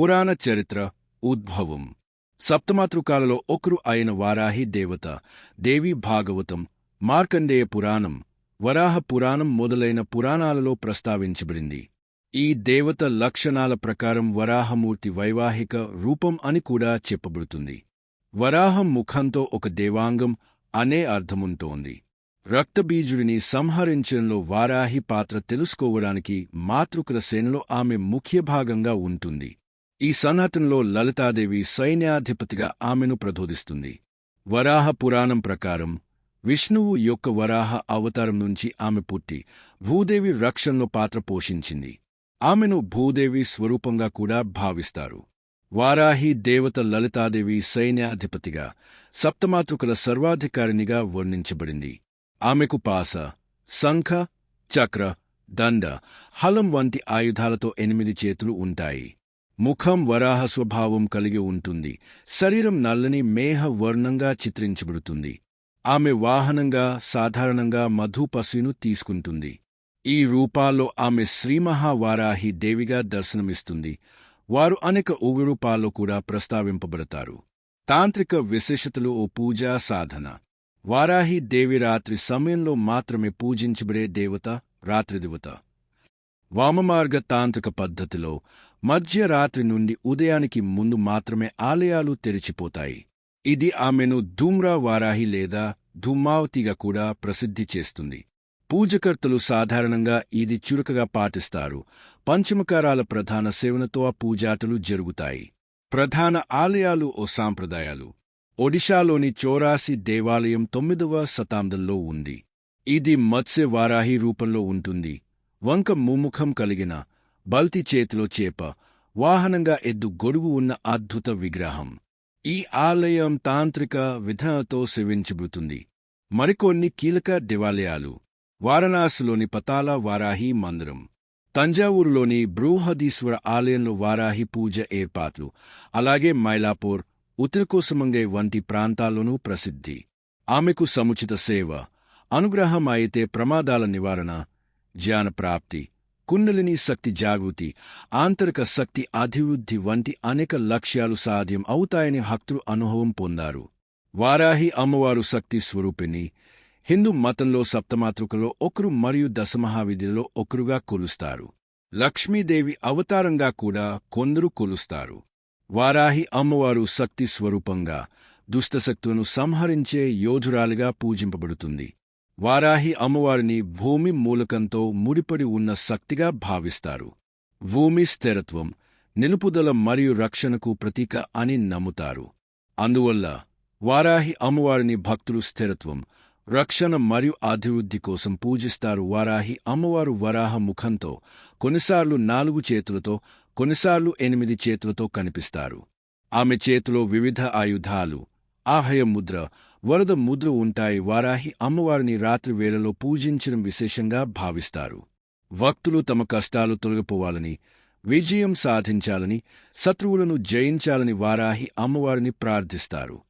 పురాణ చరిత్ర ఉద్భవం. సప్తమాతృకాలలో ఒకరు అయిన వారాహి దేవత దేవి భాగవతం మార్కండేయ పురాణం వరాహ పురాణం మొదలైన పురాణాలలో ప్రస్తావించబడింది. ఈ దేవత లక్షణాల ప్రకారం వరాహమూర్తి వైవాహిక రూపం అని కూడా చెప్పబడుతుంది. వరాహం ముఖంతో ఒక దేవాంగం అనే అర్థముంటోంది. రక్తబీజుడిని సంహరించడంలో వారాహి పాత్ర తెలుసుకోవడానికి మాతృకుల సేనలో ఆమె ముఖ్య భాగంగా ఉంటుంది. ఈ సనాతంలో లలితాదేవి సైన్యాధిపతిగా ఆమెను ప్రబోధిస్తుంది. వరాహ పురాణం ప్రకారం విష్ణువు యొక్క వరాహ అవతారం నుంచి ఆమె పుట్టి భూదేవి రక్షణలో పాత్ర పోషించింది. ఆమెను భూదేవి స్వరూపంగా కూడా భావిస్తారు. వారాహి దేవత లలితాదేవి సైన్యాధిపతిగా సప్తమాతృకల సర్వాధికారినిగా వర్ణించబడింది. ఆమెకు పాస శంఖ చక్ర దండ హలం వంటి ఆయుధాలతో ఎనిమిది చేతులు ఉంటాయి. ముఖం వరాహ స్వభావం కలిగి ఉంటుంది. శరీరం నల్లని మేహ వర్ణంగా చిత్రించబడుతుంది. ఆమె వాహనంగా సాధారణంగా మధుపసిను తీసుకుంటుంది. ఈ రూపాల్లో ఆమె శ్రీమహావారాహి దేవిగా దర్శనమిస్తుంది. వారు అనేక ఉగురూపాల్లో కూడా ప్రస్తావింపబడతారు. తాంత్రిక విశేషతలు ఓ పూజా సాధన. వారాహి దేవి రాత్రి సమయంలో మాత్రమే పూజించబడే దేవత రాత్రిదేవత వామమార్గ తాంత్రిక పద్ధతిలో మధ్యరాత్రి నుండి ఉదయానికి ముందు మాత్రమే ఆలయాలు తెరిచిపోతాయి. ఇది ఆమెను ధూమ్రా వారాహి లేదా ధూమావతిగా కూడా ప్రసిద్ధి చేస్తుంది. పూజకర్తలు సాధారణంగా ఇది చురుకగా పాటిస్తారు. పంచమకారాల ప్రధాన సేవనతో ఆ పూజాటలు జరుగుతాయి. ప్రధాన ఆలయాలు ఓ సాంప్రదాయాలు. ఒడిషాలోని చౌరాసి దేవాలయం తొమ్మిదవ శతాబ్దంలో ఉంది. ఇది మత్స్య వారాహి రూపంలో ఉంటుంది. వంక ముముఖం కలిగిన బల్తి చేతిలో చేప వాహనంగా ఎద్దు గొడుగు ఉన్న అద్భుత విగ్రహం. ఈ ఆలయం తాంత్రిక విధానతో సేవించబడుతుంది. మరికొన్ని కీలక దేవాలయాలు. వారణాసిలోని పతాల వారాహి మందిరం. తంజావూరులోని బృహదీశ్వర ఆలయంలో వారాహి పూజ ఏర్పాట్లు. అలాగే మైలాపూర్ ఉత్తరకోసమంగే వంటి ప్రాంతాల్లోనూ ప్రసిద్ధి. ఆమెకు సముచిత సేవ. అనుగ్రహం అయితే ప్రమాదాల నివారణ. జ్ఞాన ప్రాప్తి కుండలిని శక్తి జాగృతి ఆంతరిక శక్తి అభివృద్ధి వంటి అనేక లక్ష్యాలు సాధ్యం అవుతాయని భక్తులు అనుభవం పొందారు. వారాహి అమ్మవారు శక్తి స్వరూపిణి హిందూ మతంలో సప్తమాతృకలో ఒకరు మరియు దశమహావిధిలో ఒకరుగా కొలుస్తారు. లక్ష్మీదేవి అవతారంగా కూడా కొందరు కొలుస్తారు. వారాహి అమ్మవారు శక్తి స్వరూపంగా దుష్టశక్తులను సంహరించే యోధురాలుగా పూజింపబడుతుంది. వారాహి అమ్మవారిని భూమి మూలకంతో ముడిపడి ఉన్న శక్తిగా భావిస్తారు. భూమి స్థిరత్వం నిలుపుదల మరియు రక్షణకు ప్రతీక అని నమ్ముతారు. అందువల్ల వారాహి అమ్మవారిని భక్తులు స్థిరత్వం రక్షణ మరియు అభివృద్ధి కోసం పూజిస్తారు. వారాహి అమ్మవారు వరాహ ముఖంతో కొన్నిసార్లు నాలుగు చేతులతో కొన్నిసార్లు ఎనిమిది చేతులతో కనిపిస్తారు. ఆమె చేతిలో వివిధ ఆయుధాలు ఆహయ ముద్ర వరద ముద్ర ఉంటాయి వారాహి అమ్మవారిని రాత్రి వేళలో పూజించడం విశేషంగా భావిస్తారు. భక్తులు తమ కష్టాలు తొలగిపోవాలని విజయం సాధించాలని శత్రువులను జయించాలని వారాహి అమ్మవారిని ప్రార్థిస్తారు.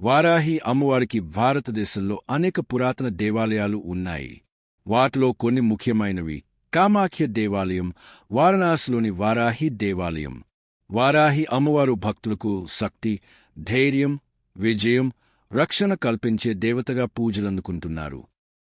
వారాహి అమ్మవారికి భారతదేశంలో అనేక పురాతన దేవాలయాలు ఉన్నాయి. వాటిలో కొన్ని ముఖ్యమైనవి. కామాఖ్య దేవాలయం వారణాసిలోని వారాహి దేవాలయం. వారాహి అమ్మవారు భక్తులకు శక్తి ధైర్యం విజయం రక్షణ కల్పించే దేవతగా పూజలందుకుంటున్నారు.